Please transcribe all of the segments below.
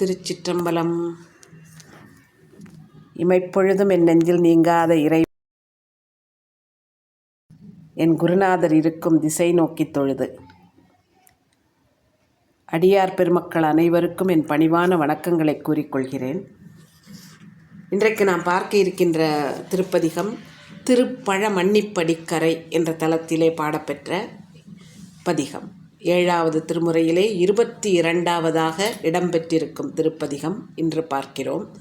திருச்சிற்றம்பலம். இமைப்பொழுதும் என் நெஞ்சில் நீங்காத இறை என் குருநாதர் இருக்கும் திசை நோக்கித் தொழுது. அடியார் பெருமக்கள் அனைவருக்கும் என் பணிவான வணக்கங்களை கூறிக்கொள்கிறேன். இன்றைக்கு நாம் பார்க்க இருக்கின்ற திருப்பதிகம் திருப்பழ மன்னிப்படிக்கரை என்ற தலத்திலே பாடப்பெற்ற பதிகம். ஏழாவது திருமுறையிலே இருபத்தி இரண்டாவதாக இடம்பெற்றிருக்கும் திருப்பதிகம் இன்று பார்க்கிறோம்.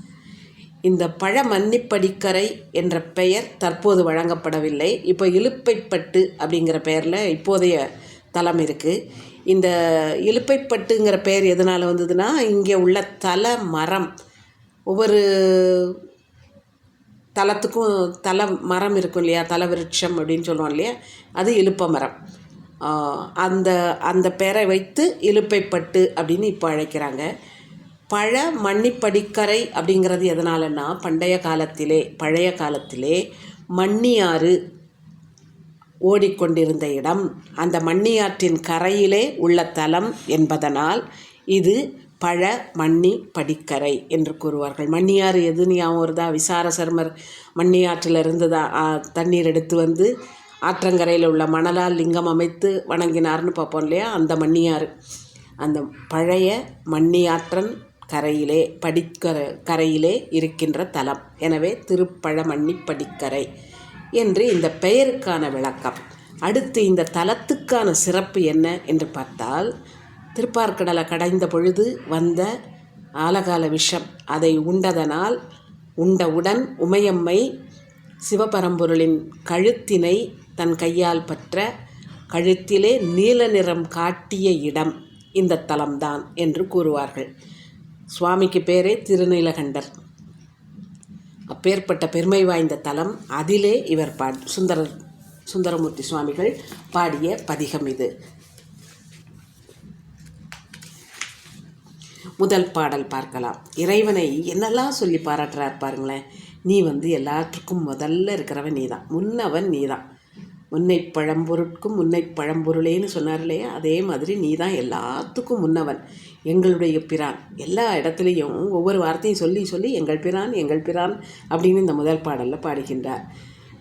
இந்த பழ மன்னிப்படிக்கரை என்ற பெயர் தற்போது வழங்கப்படவில்லை. இப்போ இலுப்பைப்பட்டு அப்படிங்கிற பெயரில் இப்போதைய தலம் இருக்குது இந்த இலுப்பைப்பட்டுங்கிற பெயர் எதனால் வந்ததுன்னா இங்கே உள்ள தல மரம். ஒவ்வொரு தலத்துக்கும் தல மரம் இருக்கும் இல்லையா? தலவிருட்சம் அப்படின்னு சொல்லுவோம் இல்லையா? அது இழுப்ப மரம். அந்த அந்த பெயரை வைத்து இழுப்பைப்பட்டு அப்படின்னு இப்போ அழைக்கிறாங்க. பழ மன்னிப்படிக்கரை அப்படிங்கிறது எதனாலன்னா பண்டைய காலத்திலே பழைய காலத்திலே மண்ணியாறு ஓடிக்கொண்டிருந்த இடம். அந்த மண்ணியாற்றின் கரையிலே உள்ள தலம் என்பதனால் இது பழ மண்ணி படிக்கரை என்று கூறுவார்கள். மண்ணியாறு எது ஞாபகம் வருதா? விசார சர்மர் மண்ணியாற்றில் இருந்து தான் தண்ணீர் எடுத்து வந்து ஆற்றங்கரையில் உள்ள மணலால் லிங்கம் அமைத்து வணங்கினார்னு பார்ப்போம் இல்லையா? அந்த மண்ணியாறு அந்த பழைய மண்ணியாற்றன் கரையிலே படிக்கர கரையிலே இருக்கின்ற தலம். எனவே திருப்பழமண்ணி படிக்கரை என்று இந்த பெயருக்கான விளக்கம். அடுத்து இந்த தலத்துக்கான சிறப்பு என்ன என்று பார்த்தால் திருப்பார்கடலை கடைந்த பொழுது வந்த ஆலகால விஷம். அதை உண்டதனால் உண்டவுடன் உமையம்மை சிவபரம்பொருளின் கழுத்தினை தன் கையால் பற்ற கழுத்திலே நீல நிறம் காட்டிய இடம் இந்த தலம்தான் என்று கூறுவார்கள். சுவாமிக்கு பேரே திருநீலகண்டர் அப்பேற்பட்ட பெருமை வாய்ந்த தலம் அதிலே இவர் பா சுந்தரர் சுந்தரமூர்த்தி சுவாமிகள் பாடிய பதிகம் இது. முதல் பாடல் பார்க்கலாம். இறைவனை என்னெல்லாம் சொல்லி பாராட்டுறார் பாருங்களேன். நீ வந்து எல்லாத்துக்கும் முதல்ல இருக்கிறவன் நீ தான் முன்னவன் நீதான். முன்னை பழம்பொருட்கும் முன்னை பழம்பொருளேன்னு சொன்னார் இல்லையா? அதே மாதிரி நீ தான் எல்லாத்துக்கும் முன்னவன். எங்களுடைய பிரான். எல்லா இடத்துலையும் ஒவ்வொரு வார்த்தையும் சொல்லி சொல்லி எங்கள் பிரான் எங்கள் பிரான் அப்படின்னு இந்த முதல் பாடலில் பாடுகின்றார்.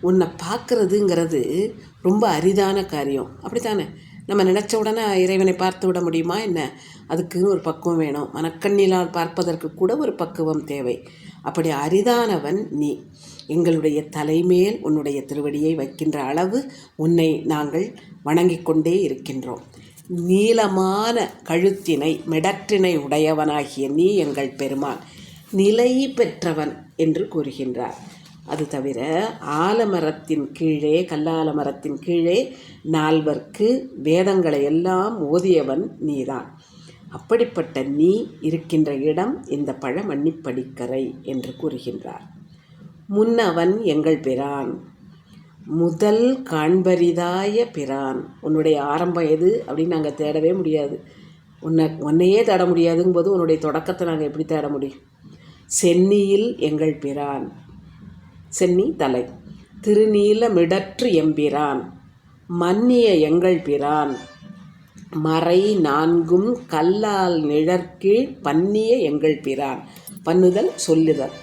உன்னை பார்க்கறதுங்கிறது ரொம்ப அரிதான காரியம். அப்படித்தானே? நம்ம நினச்ச உடனே இறைவனை பார்த்து விட முடியுமா என்ன? அதுக்குன்னு ஒரு பக்குவம் வேணும். மனக்கண்ணிலால் பார்ப்பதற்கு கூட ஒரு பக்குவம் தேவை. அப்படி அரிதானவன் நீ. எங்களுடைய தலைமேல் உன்னுடைய திருவடியை வைக்கின்ற அளவு உன்னை நாங்கள் வணங்கிக் கொண்டே இருக்கின்றோம். நீளமான கழுத்தினை மெடற்றினை உடையவனாகிய நீ எங்கள் பெருமான் நிலை பெற்றவன் என்று கூறுகின்றார். அது தவிர ஆலமரத்தின் கீழே கல்லால மரத்தின் கீழே நால்வர்க்கு வேதங்களை எல்லாம் ஓதியவன் நீதான். அப்படிப்பட்ட நீ இருக்கின்ற இடம் இந்த பழமன்னிப்படிக்கரை என்று கூறுகின்றார். முன்னவன் எங்கள் பிரான். முதல் காண்பரிதாய பிரான். உன்னுடைய ஆரம்பம் எது அப்படின்னு நாங்கள் தேடவே முடியாது. உன்னை உன்னையே தேட முடியாதுங்கும் போது உன்னுடைய தொடக்கத்தை நாங்கள் எப்படி தேட முடியும்? சென்னியில் எங்கள் பிரான். சென்னி தலை. திருநீலமிடற்று எம்பிரான் மன்னிய எங்கள் பிரான். மறை நான்கும் கல்லால் நிழற்கீழ் பன்னிய எங்கள் பிரான். பண்ணுதல் சொல்லுதல்.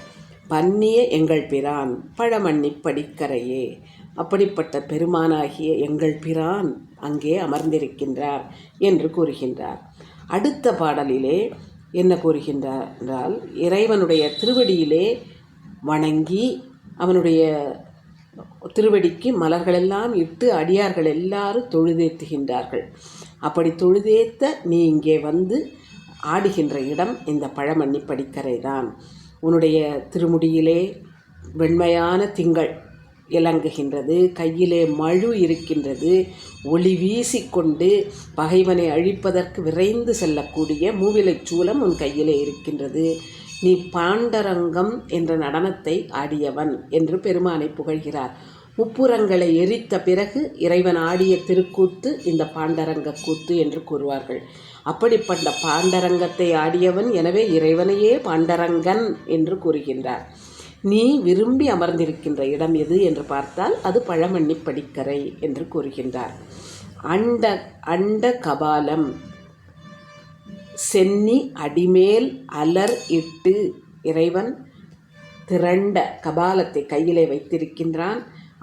பன்னிய எங்கள் பிரான் பழமண்ணி படிக்கரையே. அப்படிப்பட்ட பெருமானாகிய எங்கள் பிரான் அங்கே அமர்ந்திருக்கின்றார் என்று கூறுகின்றார். அடுத்த பாடலிலே என்ன கூறுகின்றார் என்றால் இறைவனுடைய திருவடியிலே வணங்கி அவனுடைய திருவடிக்கு மலர்களெல்லாம் இட்டு அடியார்கள் எல்லாரும் தொழுதேத்துகின்றார்கள். அப்படி தொழுதேத்த நீ இங்கே வந்து ஆடுகின்ற இடம் இந்த பழமண்ணி படிக்கரை தான் உன்னுடைய திருமுடியிலே வெண்மையான திங்கள் இலங்குகின்றது கையிலே மழு இருக்கின்றது ஒளி வீசிக்கொண்டு பகைவனை அழிப்பதற்கு விரைந்து செல்லக்கூடிய மூவிலைச் சூலம் உன் கையிலே இருக்கின்றது. நீ பாண்டரங்கம் என்ற நடனத்தை ஆடியவன் என்று பெருமானை புகழ்கிறார். முப்புறங்களை எரித்த பிறகு இறைவன் ஆடிய திருக்கூத்து இந்த பாண்டரங்க கூத்து என்று கூறுவார்கள். அப்படிப்பட்ட பாண்டரங்கத்தை ஆடியவன் எனவே இறைவனையே பாண்டரங்கன் என்று கூறுகின்றார். நீ விரும்பி அமர்ந்திருக்கின்ற இடம் எது என்று பார்த்தால் அது பழமண்ணி படிக்கரை என்று கூறுகின்றார். அண்ட அண்ட கபாலம் சென்னி அடிமேல் அலர் இட்டு இறைவன் திரண்ட கபாலத்தை கையிலே வைத்திருக்கின்றான்.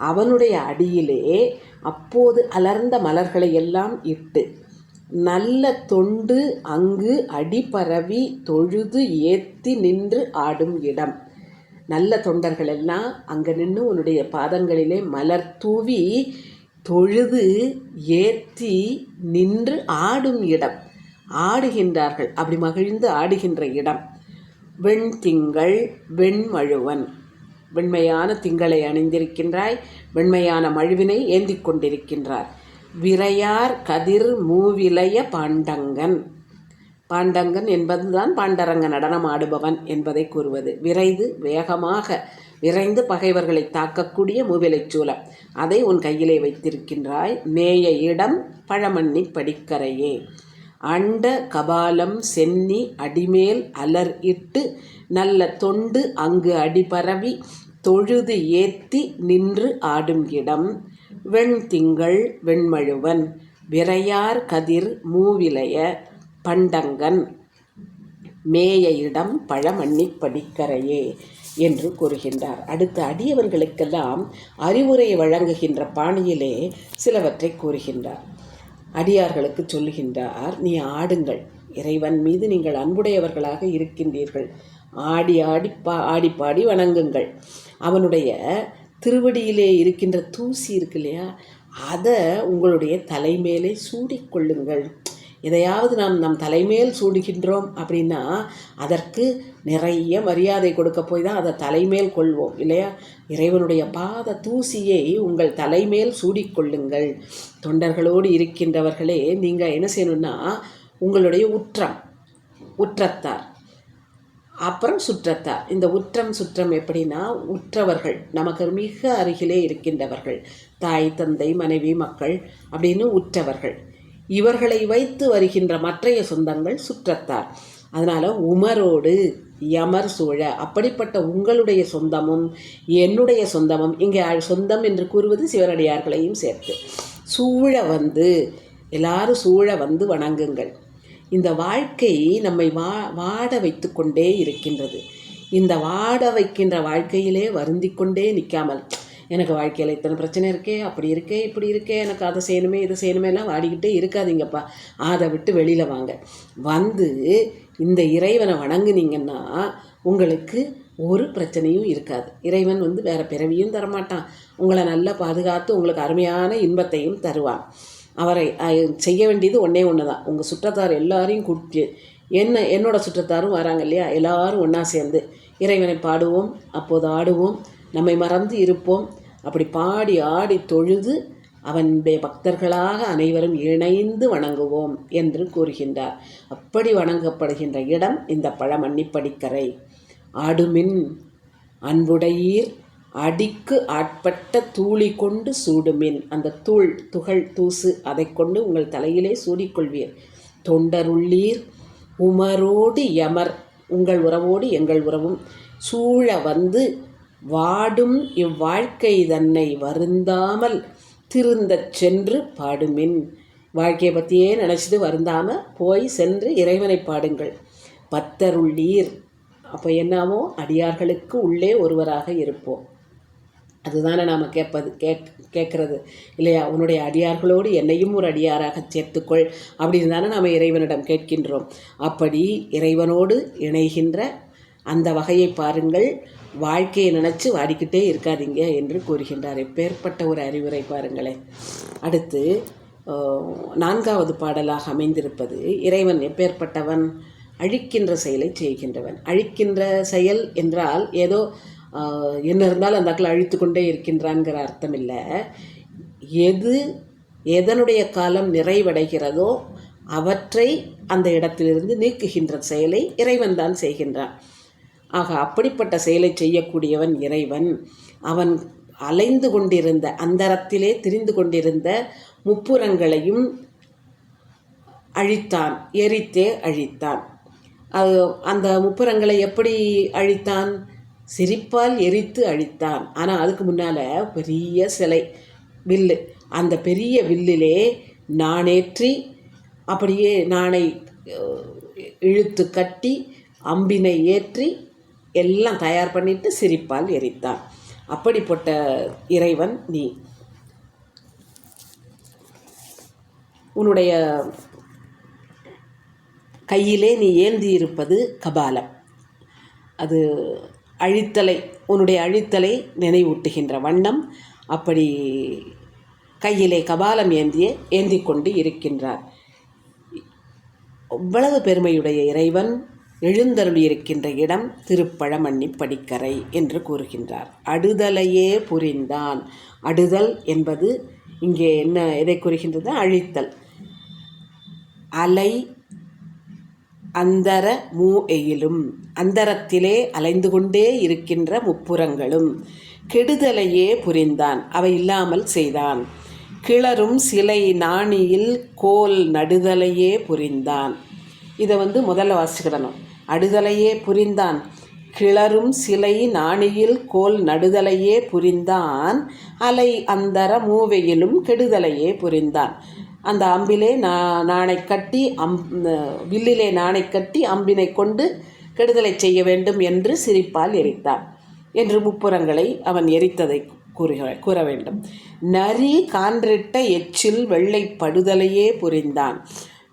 அவனுடைய அடியிலே அப்போது அலர்ந்த மலர்களை எல்லாம் இட்டு நல்ல தொண்டு அங்கு அடிபரவி தொழுது ஏத்தி நின்று ஆடும் இடம். நல்ல தொண்டர்கள் எல்லாம் அங்கே நின்று உன்னுடைய பாதங்களிலே மலர் தூவி தொழுது ஏத்தி நின்று ஆடும் இடம். ஆடுகின்றார்கள். அப்படி மகிழ்ந்து ஆடுகின்ற இடம். வெண் திங்கள் வெண்மழுவன் வெண்மையான திங்களை அணிந்திருக்கின்றாய். வெண்மையான மழுவினை ஏந்தி கொண்டிருக்கின்றார். விரையார் கதிர் மூவிலைய பாண்டங்கன். பாண்டங்கன் என்பதுதான் பாண்டரங்க நடனம் ஆடுபவன் என்பதை கூறுவது. விரைந்து வேகமாக விரைந்து பகைவர்களை தாக்கக்கூடிய மூவிலைச் சூலம். அதை உன் கையிலே வைத்திருக்கின்றாய். மேய இடம் பழமண்ணி படிக்கரையே. அண்ட கபாலம் சென்னி அடிமேல் அலர் இட்டு நல்ல தொண்டு அங்கு அடிபரவி தொழுது ஏத்தி நின்று ஆடும் இடம். வெண்திங்கள் வெண்மழுவன் விரையார் கதிர் மூவிலைய பண்டங்கன் மேய இடம் பழமண்ணி படிக்கரையே என்று கூறுகின்றார். அடுத்து அடியவர்களுக்கெல்லாம் அறிவுரை வழங்குகின்ற பாணியிலே சிலவற்றை கூறுகின்றார். அடியார்களுக்கு சொல்லுகின்றார் நீ ஆடுங்கள். இறைவன் மீது நீங்கள் அன்புடையவர்களாக இருக்கின்றீர்கள். ஆடி ஆடி பா ஆடி பாடி வணங்குங்கள். அவனுடைய திருவடியிலே இருக்கின்ற தூசி இருக்கு இல்லையா அதை உங்களுடைய தலைமேலே சூடிக்கொள்ளுங்கள் எதையாவது நாம் நம் தலைமேல் சூடுகின்றோம் அப்படின்னா அதற்கு நிறைய மரியாதை கொடுக்க போய் தான் அதை தலைமேல் கொள்வோம் இல்லையா? இறைவனுடைய பாத தூசியை உங்கள் தலைமேல் சூடிக்கொள்ளுங்கள். தொண்டர்களோடு இருக்கின்றவர்களே நீங்கள் என்ன செய்யணும்னா உங்களுடைய உற்றம் உற்றத்தார் அப்புறம் சுற்றத்தார். இந்த உற்றம் சுற்றம் எப்படின்னா உற்றவர்கள் நமக்கு மிக அருகிலே இருக்கின்றவர்கள் தாய் தந்தை மனைவி மக்கள் அப்படின்னு உற்றவர்கள். இவர்களை வைத்து வருகின்ற மற்றைய சொந்தங்கள் சுற்றத்தார். அதனால் உமரோடு யமர் சூழ அப்படிப்பட்ட உங்களுடைய சொந்தமும் என்னுடைய சொந்தமும் இங்கே சொந்தம் என்று கூறுவது சிவனடியார்களையும் சேர்த்து. சூழ வந்து எல்லாரும் சூழ வந்து வணங்குங்கள். இந்த வாழ்க்கை நம்மை வா வாட வைத்து கொண்டே இருக்கின்றது. இந்த வாட வைக்கின்ற வாழ்க்கையிலே வருந்திக்கொண்டே நிற்காமல் எனக்கு வாழ்க்கையில் இத்தனை பிரச்சனை இருக்கே அப்படி இருக்கே இப்படி இருக்கே எனக்கு அதை செய்யணுமே இதை செய்யணுமேலாம் வாடிக்கிட்டே இருக்காதீங்கப்பா. அதை விட்டு வெளியில் வாங்க. வந்து இந்த இறைவனை வணங்குனீங்கன்னா உங்களுக்கு ஒரு பிரச்சனையும் இருக்காது. இறைவன் வந்து வேறு பிறவியும் தரமாட்டான். உங்களை நல்லா பாதுகாத்து உங்களுக்கு அருமையான இன்பத்தையும் தருவான். அவரை செய்ய வேண்டியது ஒன்றே ஒன்று தான் உங்கள் சுற்றத்தார் எல்லாரையும் கூப்பிட்டு என்ன என்னோடய சுற்றத்தாரும் வராங்க இல்லையா? எல்லாரும் ஒன்றா சேர்ந்து இறைவனை பாடுவோம் அப்போது ஆடுவோம். நம்மை மறந்து இருப்போம். அப்படி பாடி ஆடி தொழுது அவனுடைய பக்தர்களாக அனைவரும் இணைந்து வணங்குவோம் என்று கூறுகின்றார். அப்படி வணங்கப்படுகின்ற இடம் இந்த பழமன்னிப்படிக்கரை. ஆடுமின் அன்புடையீர் அடிக்கு ஆட்பட்ட தூளி கொண்டு சூடுமின். அந்த தூள் துகள் தூசு அதை கொண்டு உங்கள் தலையிலே சூடிக்கொள்வீர். தொண்டருள்ளீர் உமரோடு யமர். உங்கள் உறவோடு எங்கள் உறவும். சூழ வந்து வாடும் இவ்வாழ்க்கை தன்னை வருந்தாமல் திருந்தச் சென்று பாடுமின். வாழ்க்கையை பற்றியே நினச்சிட்டு வருந்தாமல் போய் சென்று இறைவனை பாடுங்கள். பத்தருள்ளீர் அப்போ என்னாவோ? அடியார்களுக்கு உள்ளே ஒருவராக இருப்போம். அதுதானே நாம் கேட்பது கேக் கேட்குறது. இல்லையா? உன்னுடைய அடியார்களோடு என்னையும் ஒரு அடியாராக சேர்த்துக்கொள். அப்படின்னு தானே நாம் இறைவனிடம் கேட்கின்றோம். அப்படி இறைவனோடு இணைகின்ற அந்த வகையை பாருங்கள். வாழ்க்கையை நினச்சி வாடிக்கிட்டே இருக்காதீங்க என்று கூறுகின்றார். எப்பேற்பட்ட ஒரு அறிவுரை பாருங்களேன். அடுத்து நான்காவது பாடலாக அமைந்திருப்பது இறைவன் எப்பேற்பட்டவன்? அழிக்கின்ற செயலை செய்கின்றவன். அழிக்கின்ற செயல் என்றால் ஏதோ என்ன இருந்தாலும் அந்த அக்கள் அழித்து கொண்டே இருக்கின்றான்கிற அர்த்தம் இல்லை எது எதனுடைய காலம் நிறைவடைகிறதோ அவற்றை அந்த இடத்திலிருந்து நீக்குகின்ற செயலை இறைவன் தான் செய்கின்றான். ஆக அப்படிப்பட்ட செயலை செய்யக்கூடியவன் இறைவன். அவன் அலைந்து கொண்டிருந்த அந்தரத்திலே திரிந்து கொண்டிருந்த முப்புறங்களையும் அழித்தான் எரித்தே அழித்தான். அது அந்த முப்புறங்களை எப்படி அழித்தான்? சிரிப்பால் எரித்து அழித்தான். ஆனால் அதுக்கு முன்னால் பெரிய சிலை வில்லு. அந்த பெரிய வில்லிலே நாணேற்றி அப்படியே நானை இழுத்து கட்டி அம்பினை ஏற்றி எல்லாம் தயார் பண்ணிட்டு சிரிப்பால் எரித்தான். அப்படிப்பட்ட இறைவன் நீ. உன்னுடைய கையிலே நீ ஏந்தி இருப்பது கபாலம். அது அழித்தலை உன்னுடைய அழித்தலை நினைவூட்டுகின்ற வண்ணம் அப்படி கையிலே கபாலம் ஏந்திய ஏந்தி கொண்டு இருக்கின்றார். அவ்வளவு பெருமையுடைய இறைவன் எழுந்தருளியிருக்கின்ற இடம் திருப்பழமண்ணி படிக்கரை என்று கூறுகின்றார். அடுதலையே புரிந்தான். அடுதல் என்பது இங்கே என்ன எதை கூறுகின்றது? அழித்தல். அலை அந்தர மூ எயிலும் அந்தரத்திலே அலைந்து கொண்டே இருக்கின்ற முப்புறங்களும் கெடுதலையே புரிந்தான். அவை இல்லாமல் செய்தான். கிளரும் சிலை நாணியில் கோல் நடுதலையே புரிந்தான். இதை வந்து முதல்ல வாசிக்கிடணும் அடுதலையே புரிந்தான் கிளரும் சிலை நாணியில் கோல் நடுதலையே புரிந்தான் அலை அந்தர மூவையிலும் கெடுதலையே புரிந்தான். அந்த அம்பிலே நா நாணை கட்டி அம் வில்லிலே நாணை கட்டி அம்பினை கொண்டு கெடுதலை செய்ய வேண்டும் என்று சிரிப்பால் எரித்தான் என்று முப்புறங்களை அவன் எரித்ததை கூறுக கூற வேண்டும். நரி கான்றிட்ட எச்சில் வெள்ளை படுதலையே புரிந்தான்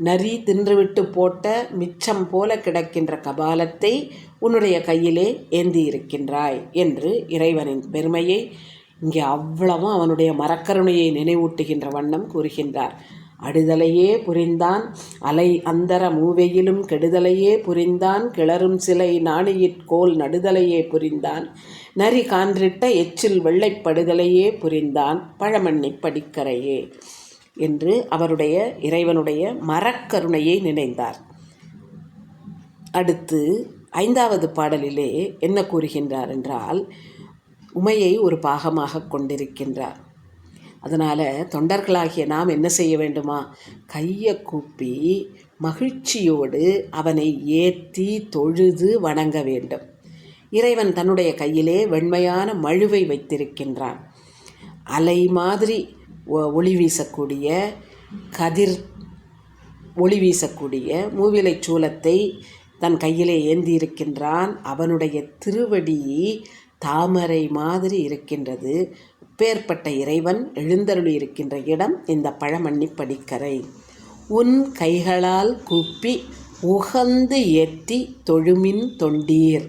நரி தின்றுவிட்டு போட்ட மிச்சம் போல கிடக்கின்ற கபாலத்தை உன்னுடைய கையிலே ஏந்தி இருக்கின்றாய் என்று இறைவனின் பெருமையை இங்கே அவ்வளவும் அவனுடைய மரக்கருணையை நினைவூட்டுகின்ற வண்ணம் கூறுகின்றார். அடுதலையே புரிந்தான் அலை அந்தர மூவையிலும் கெடுதலையே புரிந்தான் கிளறும் சிலை நாணியிற்கோல் நடுதலையே புரிந்தான் நரி கான்றிட்ட எச்சில் வெள்ளைப்படுதலையே புரிந்தான் பழமண்ணி படிக்கரையே. என்று அவருடைய இறைவனுடைய மரக்கருணையை நினைந்தார். அடுத்து ஐந்தாவது பாடலிலே என்ன கூறுகின்றார் என்றால் உமையை ஒரு பாகமாக கொண்டிருக்கின்றார். அதனால் தொண்டர்களாகிய நாம் என்ன செய்ய வேண்டுமா? கையை கூப்பி மகிழ்ச்சியோடு அவனை ஏற்றி தொழுது வணங்க வேண்டும். இறைவன் தன்னுடைய கையிலே வெண்மையான மழுவை வைத்திருக்கின்றான். அலை மாதிரி ஒளி வீசக்கூடிய கதிர் ஒளி வீசக்கூடிய மூவிலை சூலத்தை தன் கையிலே ஏந்தி இருக்கின்றான் அவனுடைய திருவடி தாமரை மாதிரி இருக்கின்றது. பேர்பட்ட இறைவன் எழுந்தருளி இருக்கின்ற இடம் இந்த பழமண்ணி படிக்கரை உன் கைகளால் கூப்பி உகந்து ஏற்றி தொழுமின் தொண்டீர்.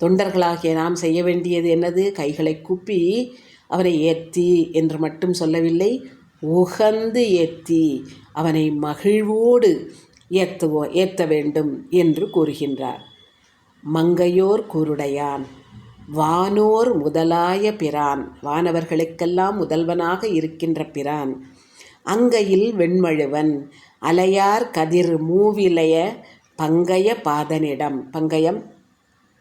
தொண்டர்களாகிய நாம் செய்ய வேண்டியது என்னது? கைகளை கூப்பி அவனை ஏற்றி என்று மட்டும் சொல்லவில்லை உகந்து ஏற்றி அவனை மகிழ்வோடு ஏற்றுவோ ஏற்ற வேண்டும் என்று கூறுகின்றார். மங்கையோர் குருடையான் வானோர் முதலாய பிரான் வானவர்களுக்கெல்லாம் முதல்வனாக இருக்கின்ற பிரான். அங்கையில் வெண்மழுவன் அலையார் கதிர் மூவிலைய பங்கைய பாதனிடம் பங்கயம்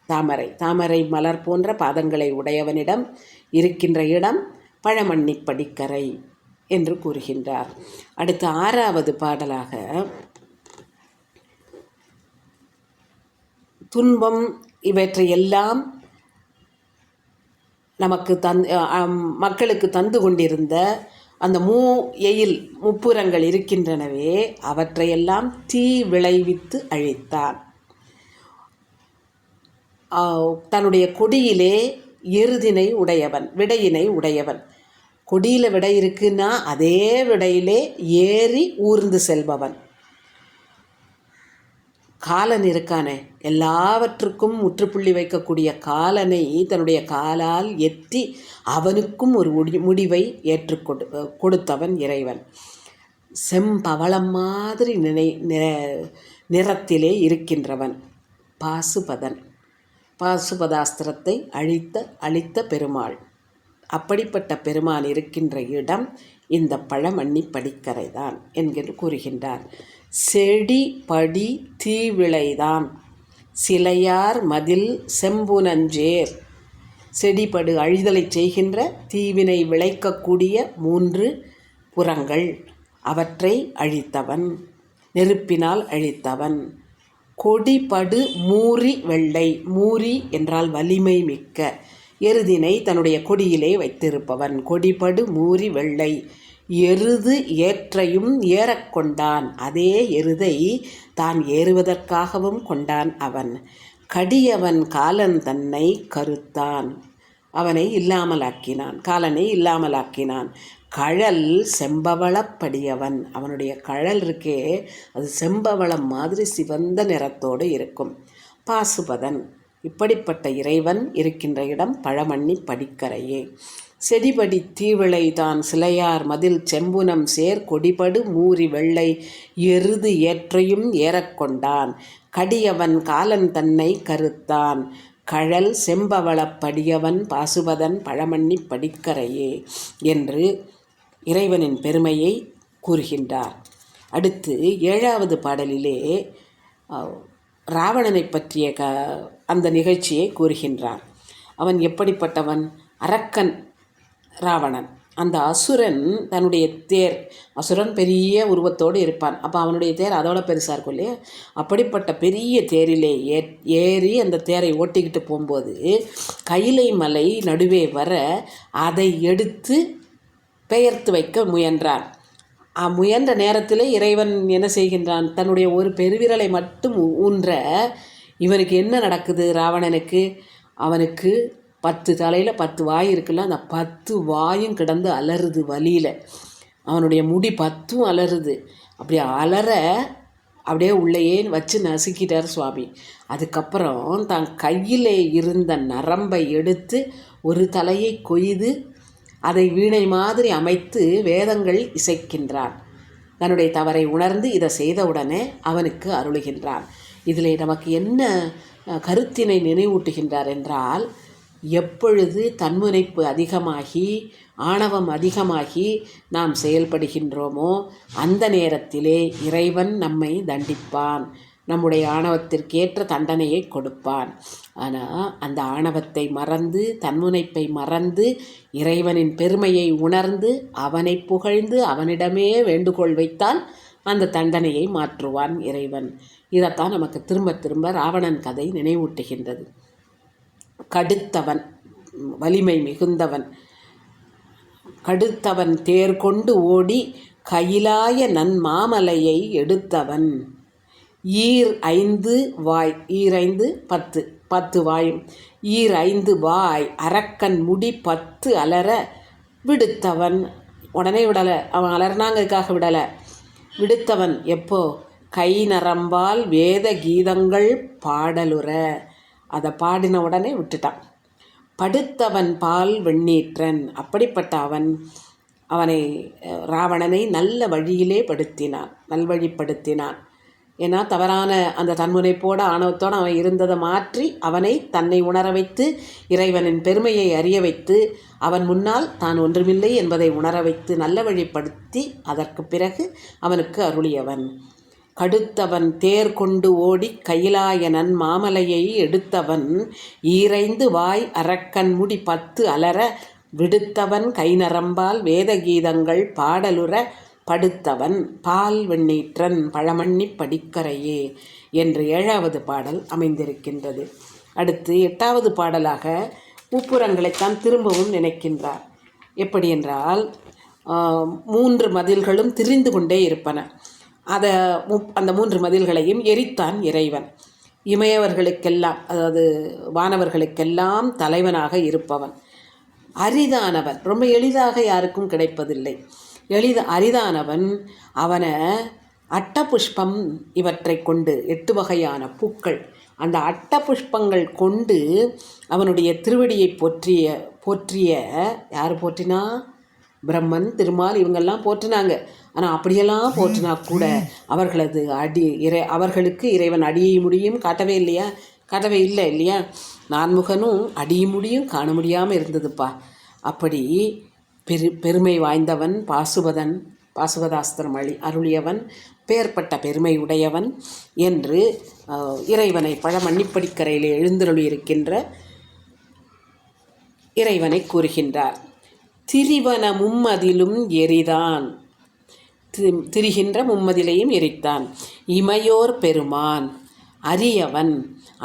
தாமரை தாமரை மலர் போன்ற பாதங்களை உடையவனிடம் இருக்கின்ற இடம் பழமண்ணி படிக்கரை என்று கூறுகின்றார். அடுத்து ஆறாவது பாடலாக துன்பம் இவற்றையெல்லாம் நமக்கு தந் மக்களுக்கு தந்து கொண்டிருந்த அந்த மூ எயில் முப்புறங்கள் இருக்கின்றனவே அவற்றையெல்லாம் தீ விளைவித்து அழித்தான் தன்னுடைய கொடியிலே எருதினை உடையவன் விடையினை உடையவன். கொடியில் விடை இருக்குன்னா அதே விடையிலே ஏறி ஊர்ந்து செல்பவன். காலன் இருக்கானே எல்லாவற்றுக்கும் முற்றுப்புள்ளி வைக்கக்கூடிய காலனை தன்னுடைய காலால் எத்தி அவனுக்கும் ஒரு முடி முடிவை ஏற்றுக்கொடு கொடுத்தவன் இறைவன். செம்பவளம் மாதிரி நினை நிறத்திலே இருக்கின்றவன். பாசுபதன். பாசுபதாஸ்திரத்தை அழித்த அழித்த பெருமாள். அப்படிப்பட்ட பெருமான் இருக்கின்ற இடம் இந்த பழமண்ணி படிக்கரை தான் என்கிற கூறுகின்றார். செடி படி தீவிளைதான். சிலையார் மதில் செம்புனஞ்சேர். செடிபடு அழிதலை செய்கின்ற தீவினை விளைக்கக்கூடிய மூன்று புறங்கள். அவற்றை அழித்தவன் நெருப்பினால் அழித்தவன். கொடிபடு மூரி வெள்ளை. மூரி என்றால் வலிமை மிக்க. எருதினை தன்னுடைய கொடியிலே வைத்திருப்பவன். கொடிபடு மூரி வெள்ளை. எருது ஏற்றையும் ஏறக்கொண்டான் அதே எருதை தான் ஏறுவதற்காகவும் கொண்டான் அவன். கடியவன் காலன் தன்னை கருத்தான். அவனை இல்லாமலாக்கினான். காலனை இல்லாமலாக்கினான். கழல் செம்பவளப்படியவன். அவனுடைய கழல் இருக்கே அது செம்பவளம் மாதிரி சிவந்த நிறத்தோடு இருக்கும். பாசுபதன் இப்படிப்பட்ட இறைவன் இருக்கின்ற இடம் பழமண்ணி படிக்கரையே. செடிபடி தீவிளை தான் சிலையார் மதில் செம்புனம் சேர் கொடிபடு மூரி வெள்ளை எருது ஏற்றையும் ஏறக்கொண்டான் கடியவன் காலன் தன்னை கருத்தான். கழல் செம்பவளப்படியவன் பாசுபதன் பழமண்ணி படிக்கரையே என்று இறைவனின் பெருமையை கூறுகின்றார். அடுத்து ஏழாவது பாடலிலே ராவணனை பற்றிய க அந்த நிகழ்ச்சியை கூறுகின்றார். அவன் எப்படிப்பட்டவன்? அரக்கன் ராவணன். அந்த அசுரன் தன்னுடைய தேர் அசுரன் பெரிய உருவத்தோடு இருப்பான். அப்போ அவனுடைய தேர் அதோட பெருசாக இருக்கும் இல்லையா? அப்படிப்பட்ட பெரிய தேரிலே ஏ ஏறி அந்த தேரை ஓட்டிக்கிட்டு போகும்போது கைலை மலை நடுவே வர அதை எடுத்து பெயர்த்து வைக்க முயன்றான் முயன்ற நேரத்தில் இறைவன் என்ன செய்கின்றான்? தன்னுடைய ஒரு பெருவிரலை மட்டும் ஊன்ற இவனுக்கு என்ன நடக்குது ராவணனுக்கு? அவனுக்கு பத்து தலையில் பத்து வாய் இருக்குல்ல அந்த பத்து வாயும் கிடந்து அலறுது வழியில் அவனுடைய முடி பத்தும் அலறுது. அப்படி அலற அப்படியே உள்ளேயே வச்சு நசுக்கிட்டார் சுவாமி. அதுக்கப்புறம் தான் கையில் இருந்த நரம்பை எடுத்து ஒரு தலையை கொய்து அதை வீணை மாதிரி அமைத்து வேதங்கள் இசைக்கின்றான். தன்னுடைய தவறை உணர்ந்து இதை செய்தவுடனே அவனுக்கு அருளுகின்றான். இதில் நமக்கு என்ன கருத்தினை நினைவூட்டுகின்றார் என்றால் எப்பொழுது தன்முனைப்பு அதிகமாகி ஆணவம் அதிகமாகி நாம் செயல்படுகின்றோமோ அந்த நேரத்திலே இறைவன் நம்மை தண்டிப்பான். நம்முடைய ஆணவத்திற்கேற்ற தண்டனையை கொடுப்பான். ஆனால் அந்த ஆணவத்தை மறந்து தன்முனைப்பை மறந்து இறைவனின் பெருமையை உணர்ந்து அவனை புகழ்ந்து அவனிடமே வேண்டுகோள் வைத்தால் அந்த தண்டனையை மாற்றுவான் இறைவன். இதைத்தான் நமக்கு திரும்ப திரும்ப ராவணன் கதை நினைவூட்டுகின்றது. கடுத்தவன் வலிமை மிகுந்தவன் கடுத்தவன் தேர் கொண்டு ஓடி கையிலாய நன் மாமலையை எடுத்தவன். ஈர் ஐந்து வாய் ஈரைந்து பத்து பத்து வாயும். ஈர் ஐந்து வாய் அரக்கன் முடி பத்து அலற விடுத்தவன். உடனே விடலை அவன் அலர்னாங்கிறதுக்காக விடலை. விடுத்தவன் எப்போ? கை நரம்பால் வேத கீதங்கள் பாடலுற. அதை பாடின உடனே விட்டுட்டான். படுத்தவன் பால் வெண்ணீற்றன் அப்படிப்பட்ட அவன். அவனை ராவணனை நல்ல வழியிலே படுத்தினான் நல்வழிப்படுத்தினான். ஏன்னா தவறான அந்த தன்முனைப்போட ஆணவத்தோடு அவன் இருந்ததை மாற்றி அவனை தன்னை உணர வைத்து இறைவனின் பெருமையை அறிய வைத்து அவன் முன்னால் தான் ஒன்றுமில்லை என்பதை உணர வைத்து நல்ல வழிப்படுத்தி அதற்கு பிறகு அவனுக்கு அருளியவன். கடுத்தவன் தேர் கொண்டு ஓடி கைலாயனன் மாமலையை எடுத்தவன் ஈரைந்து வாய் அரக்கன் முடி பத்து அலற விடுத்தவன் கை நரம்பால் வேதகீதங்கள் பாடலுற படுத்தவன் பால் வெண்ணீற்றன் பழமண்ணி படிக்கரையே என்று ஏழாவது பாடல் அமைந்திருக்கின்றது. அடுத்து எட்டாவது பாடலாக உப்புரங்களைத்தான் திரும்பவும் நினைக்கின்றார். எப்படி என்றால் மூன்று மதில்களும் திரிந்து கொண்டே இருப்பன. அதை அந்த மூன்று மதில்களையும் எரித்தான் இறைவன். இமையவர்களுக்கெல்லாம் அதாவது வானவர்களுக்கெல்லாம் தலைவனாக இருப்பவன். அரிதானவன். ரொம்ப எளிதாக யாருக்கும் கிடைப்பதில்லை. எளித அரிதானவன். அவனை அட்டபுஷ்பம் இவற்றை கொண்டு எட்டு வகையான பூக்கள். அந்த அட்ட புஷ்பங்கள் கொண்டு அவனுடைய திருவடியை போற்றிய போற்றிய யார் போற்றினா? பிரம்மன் திருமால் இவங்கெல்லாம் போற்றினாங்க. ஆனால் அப்படியெல்லாம் போற்றினா கூட அவர்களது அடி இறை அவர்களுக்கு இறைவன் அடியை முடியும் காட்டவே இல்லையா? காட்டவே இல்லை இல்லையா? நான்முகனும் அடிய முடியும் காண முடியாமல் இருந்ததுப்பா. அப்படி பெரு பெருமை வாய்ந்தவன் பாசுபதன் பாசுபதாஸ்திரம் அழி அருளியவன் பேர்பட்ட பெருமை உடையவன் என்று இறைவனை பழமன்னிப்படிக்கரையில் எழுந்தருளியிருக்கின்ற இறைவனை கூறுகின்றார். திரிவன மும்மதிலும் எரிதான். திரிகின்ற மும்மதிலையும் எரித்தான். இமையோர் பெருமான் அரியவன்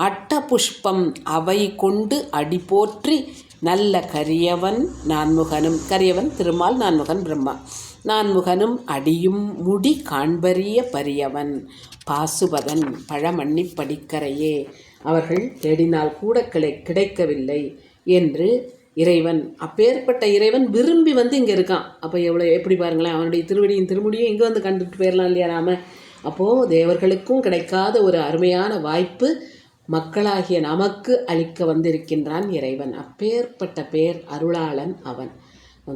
அட்ட புஷ்பம் அவை கொண்டு அடி போற்றி நல்ல கரியவன் நான்முகனும் கரியவன் திருமால் நான்முகன் பிரம்மா. நான்முகனும் அடியும் முடி காண்பரிய பரியவன் பாசுபதன் பழமண்ணி படிக்கரையே. அவர்கள் தேடினால் கூட கிளை கிடைக்கவில்லை என்று இறைவன் அப்பேற்பட்ட இறைவன் விரும்பி வந்து இங்கே இருக்கான். அப்போ எவ்வளோ எப்படி பாருங்களேன் அவனுடைய திருவடியின் திருமுடியும் இங்கே வந்து கண்டுட்டு போயிடலாம் இல்லையா நாம? அப்போது தேவர்களுக்கும் கிடைக்காத ஒரு அருமையான வாய்ப்பு மக்களாகிய நமக்கு அளிக்க வந்திருக்கின்றான் இறைவன். அப்பேற்பட்ட பேர் அருளாளன் அவன்.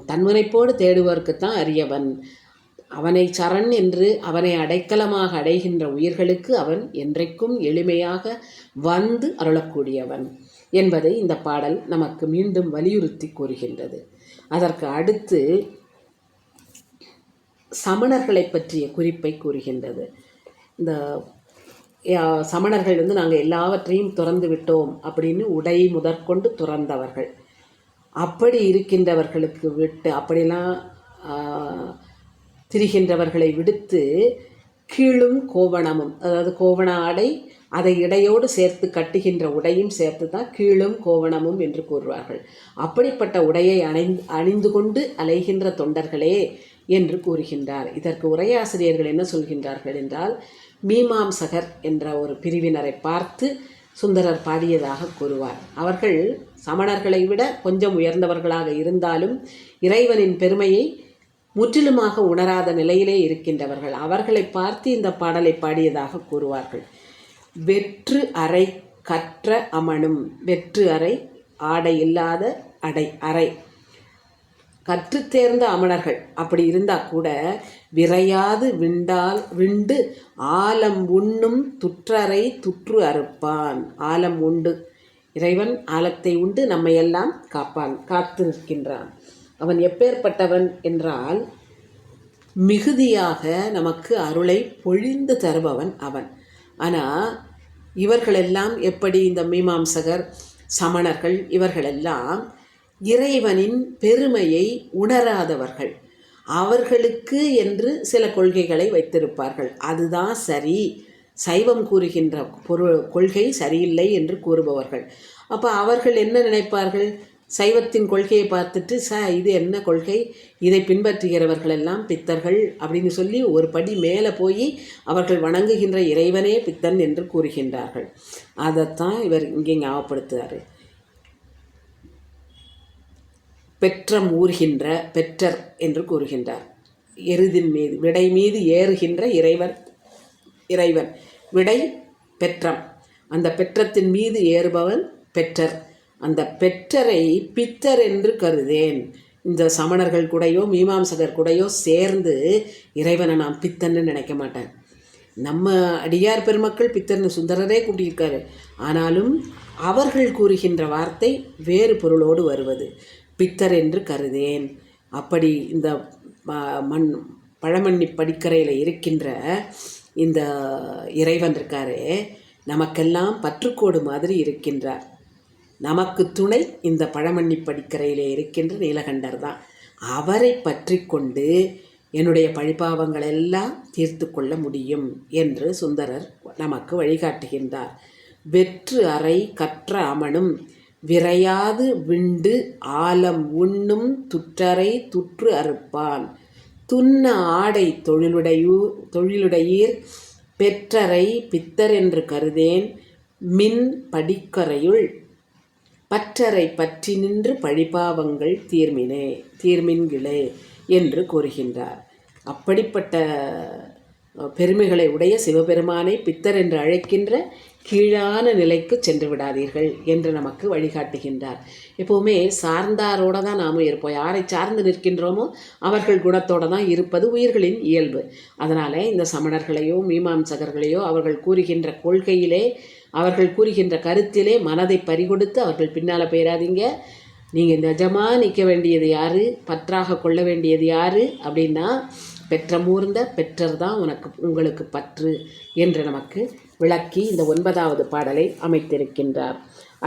தன்முனைப்போடு தேடுவோர்க்குத்தான் அரியவன். அவனை சரண் என்று அவனை அடைக்கலமாக அடைகின்ற உயிர்களுக்கு அவன் என்றைக்கும் எளிமையாக வந்து அருளக்கூடியவன் என்பதை இந்த பாடல் நமக்கு மீண்டும் வலியுறுத்தி கூறுகின்றது. அதற்கு அடுத்து சமணர்களை பற்றிய குறிப்பை கூறுகின்றது. இந்த சமணர்கள் வந்து நாங்கள் எல்லாவற்றையும் துறந்து விட்டோம் அப்படின்னு உடை முதற்கொண்டு துறந்தவர்கள். அப்படி இருக்கின்றவர்களுக்கு விட்டு அப்படிலாம் திரிகின்றவர்களை விடுத்து கீழும் கோவணமும் அதாவது கோவண ஆடை அதை இடையோடு சேர்த்து கட்டுகின்ற உடையும் சேர்த்து தான் கீழும் கோவணமும் என்று கூறுவார்கள். அப்படிப்பட்ட உடையை அணிந்து அணிந்து கொண்டு அலைகின்ற தொண்டர்களே என்று கூறுகின்றார். இதற்கு உரையாசிரியர்கள் என்ன சொல்கின்றார்கள் என்றால் மீமாம்சகர் என்ற ஒரு பிரிவினரை பார்த்து சுந்தரர் பாடியதாக கூறுவார். அவர்கள் சமணர்களை விட கொஞ்சம் உயர்ந்தவர்களாக இருந்தாலும் இறைவனின் பெருமையை முற்றிலுமாக உணராத நிலையிலே இருக்கின்றவர்கள். அவர்களை பார்த்து இந்த பாடலை பாடியதாக கூறுவார்கள். வெற்று அறை கற்ற அமனும் வெற்று அறை ஆடை இல்லாத அடை அறை கற்றுத்தேர்ந்த அமணர்கள். அப்படி இருந்தால் கூட விரையாது விண்டால் விண்டு ஆலம் உண்ணும் துற்றரை துற்று அறுப்பான். ஆலம் உண்டு. இறைவன் ஆலத்தை உண்டு நம்மையெல்லாம் காப்பான் காத்து நிற்கின்றான் அவன் எப்பேற்பட்டவன் என்றால் மிகுதியாக நமக்கு அருளை பொழிந்து தருபவன் அவன். ஆனால் இவர்களெல்லாம் எப்படி இந்த மீமாம்சகர் சமணர்கள் இவர்களெல்லாம் இறைவனின் பெருமையை உணராதவர்கள். அவர்களுக்கு என்று சில கொள்கைகளை வைத்திருப்பார்கள். அதுதான் சரி. சைவம் கூறுகின்ற பொரு கொள்கை சரியில்லை என்று கூறுபவர்கள். அப்போ அவர்கள் என்ன நினைப்பார்கள்? சைவத்தின் கொள்கையை பார்த்துட்டு ச இது என்ன கொள்கை? இதை பின்பற்றுகிறவர்கள் எல்லாம் பித்தர்கள் அப்படின்னு சொல்லி ஒரு படி மேலே போய் அவர்கள் வணங்குகின்ற இறைவனே பித்தன் என்று கூறுகின்றார்கள். அதைத்தான் இவர் இங்கே ஞாபகப்படுத்துகிறார் பெற்றம் ஊர்கின்ற பெற்றர் என்று கூறுகின்றார். எருதின் மீது விடை மீது ஏறுகின்ற இறைவன் இறைவன். விடை பெற்றம். அந்த பெற்றத்தின் மீது ஏறுபவன் பெற்றர். அந்த பெற்றரை பித்தர் என்று கருதேன். இந்த சமணர்கள் கூடையோ மீமாம்சகர் கூடையோ சேர்ந்து இறைவனை நான் பித்தன்னு நினைக்க மாட்டேன் நம்ம அடியார் பெருமக்கள் பித்தர்னு சுந்தரரே கூட்டியிருக்காரு. ஆனாலும் அவர்கள் கூறுகின்ற வார்த்தை வேறு பொருளோடு வருவது. பித்தர் என்று கருதேன். அப்படி இந்த மண் பழமண்ணி படிக்கரையில் இருக்கின்ற இந்த இறைவன் இருக்காரே நமக்கெல்லாம் பற்றுக்கோடு மாதிரி இருக்கின்றார். நமக்கு துணை இந்த பழமண்ணி படிக்கரையிலே இருக்கின்ற நீலகண்டர் தான். அவரை பற்றி கொண்டு என்னுடைய பழிபாவங்கள் எல்லாம் தீர்த்து கொள்ள முடியும் என்று சுந்தரர் நமக்கு வழிகாட்டுகின்றார். வெற்று அறை கற்ற அமனும் விரையாது விண்டு ஆலம் உண்ணும் துற்றரை துற்று அறுப்பான் துன்ன ஆடை தொழிலுடையூ தொழிலுடையீர் பெற்றரை பித்தர் என்று கருதேன். மின் படிக்கரையுள் பற்றரை பற்றி நின்று பழிபாவங்கள் தீர்மினே தீர்மின்கிளே என்று கூறுகின்றார். அப்படிப்பட்ட பெருமைகளை உடைய சிவபெருமானை பித்தர் என்று அழைக்கின்ற கீழான நிலைக்கு சென்று விடாதீர்கள் என்று நமக்கு வழிகாட்டுகின்றார். எப்போவுமே சார்ந்தாரோடு தான் நாம் இருப்போம். யாரை சார்ந்து நிற்கின்றோமோ அவர்கள் குணத்தோடு தான் இருப்பது உயிர்களின் இயல்பு. அதனால் இந்த சமணர்களையோ மீமாம்சகர்களையோ அவர்கள் கூறுகின்ற கொள்கையிலே அவர்கள் கூறுகின்ற கருத்திலே மனதை பறிகொடுத்து அவர்கள் பின்னால் போயிடாதீங்க நீங்கள் நிஜமாக நிற்க வேண்டியது யார்? பற்றாக கொள்ள வேண்டியது யார்? அப்படின்னா பெற்றமூர்ந்த பெற்றர் தான் உனக்கு உங்களுக்கு பற்று என்று நமக்கு விளக்கி இந்த ஒன்பதாவது பாடலை அமைத்திருக்கின்றார்.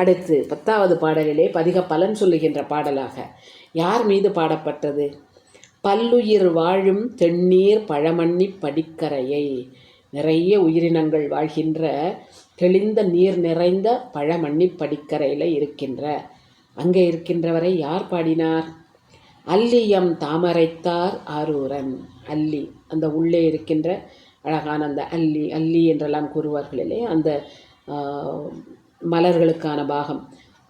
அடுத்து பத்தாவது பாடலிலே பதிக பலன் சொல்லுகின்ற பாடலாக யார் மீது பாடப்பட்டது? பல்லுயிர் வாழும் தென்னீர் பழமண்ணி படிக்கரையை நிறைய உயிரினங்கள் வாழ்கின்ற தெளிந்த நீர் நிறைந்த பழமண்ணி படிக்கரையில் இருக்கின்ற அங்கே இருக்கின்றவரை யார் பாடினார்? அல்லியம் தாமரைத்தார் ஆரூரன். அல்லி அந்த உள்ளே இருக்கின்ற அழகான அந்த அல்லி அல்லி என்றெல்லாம் கூறுவார்கள் இல்லையா? அந்த மலர்களுக்கான பாகம்.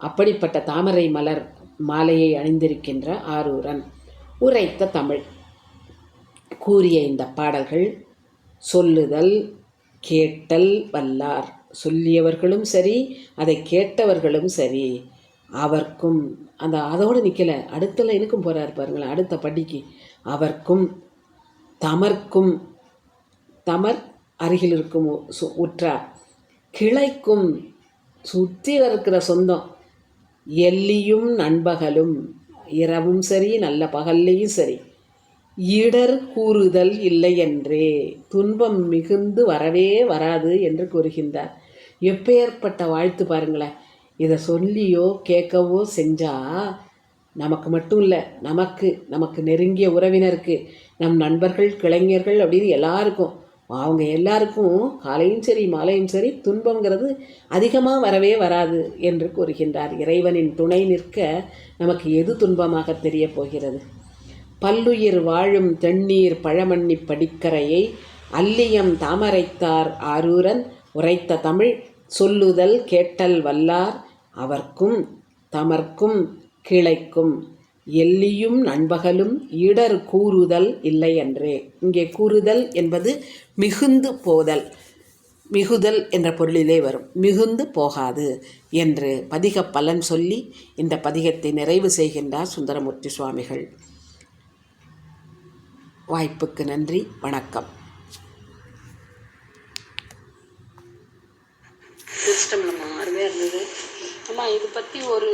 அப்படிப்பட்ட தாமரை மலர் மாலையை அணிந்திருக்கின்ற ஆரூரன் உரைத்த தமிழ். கூறிய இந்த பாடல்கள் சொல்லுதல் கேட்டல் வல்லார். சொல்லியவர்களும் சரி அதை கேட்டவர்களும் சரி அவர்க்கும் அந்த அதோடு நிற்கலை அடுத்த லைனுக்கும் போகிறார் பாருங்களேன் அடுத்த படிக்கு. அவர்க்கும் தமர்க்கும் தமர் அருகில் இருக்கும் உ- சு- உற்றார். கிளைக்கும் சுற்றி இருக்கிற சொந்தம். எல்லியும் நண்பகலும் இரவும் சரி நல்ல பகல்லையும் சரி. இடர் கூறுதல் இல்லை என்றே துன்பம் மிகுந்து வரவே வராது என்று கூறுகின்றார். எப்பேற்பட்ட வாழ்த்து பாருங்களேன். இதை சொல்லியோ கேட்கவோ செஞ்சா நமக்கு மட்டும் இல்லை நமக்கு நமக்கு நெருங்கிய உறவினருக்கு நம் நண்பர்கள் கிளைஞர்கள் அப்படின்னு எல்லாருக்கும் அவங்க எல்லாருக்கும் காலையும் சரி மாலையும் சரி துன்பங்கிறது அதிகமாக வரவே வராது என்று கூறுகின்றார். இறைவனின் துணை நிற்க நமக்கு எது துன்பமாக தெரியப் போகிறது? பல்லுயிர் வாழும் தென்னீர் பழமண்ணி படிக்கரையை அல்லியம் தாமரைத்தார் ஆரூரன் உரைத்த தமிழ் சொல்லுதல் கேட்டல் வல்லார். அவர்க்கும் தமர்க்கும் கிளைக்கும். எல்லியும் நண்பகலும் இடர் கூறுதல் இல்லை என்றே இங்கே கூறுதல் என்பது மிகுந்து போதல். மிகுதல் என்ற பொருளிலே வரும். மிகுந்து போகாது என்று பதிக பலன் சொல்லி இந்த பதிகத்தை நிறைவு செய்கின்றார் சுந்தரமூர்த்தி சுவாமிகள். வாய்ப்புக்கு நன்றி. வணக்கம். சிஸ்டம் அருமையாக இருந்தது. அம்மா இது பற்றி ஒரு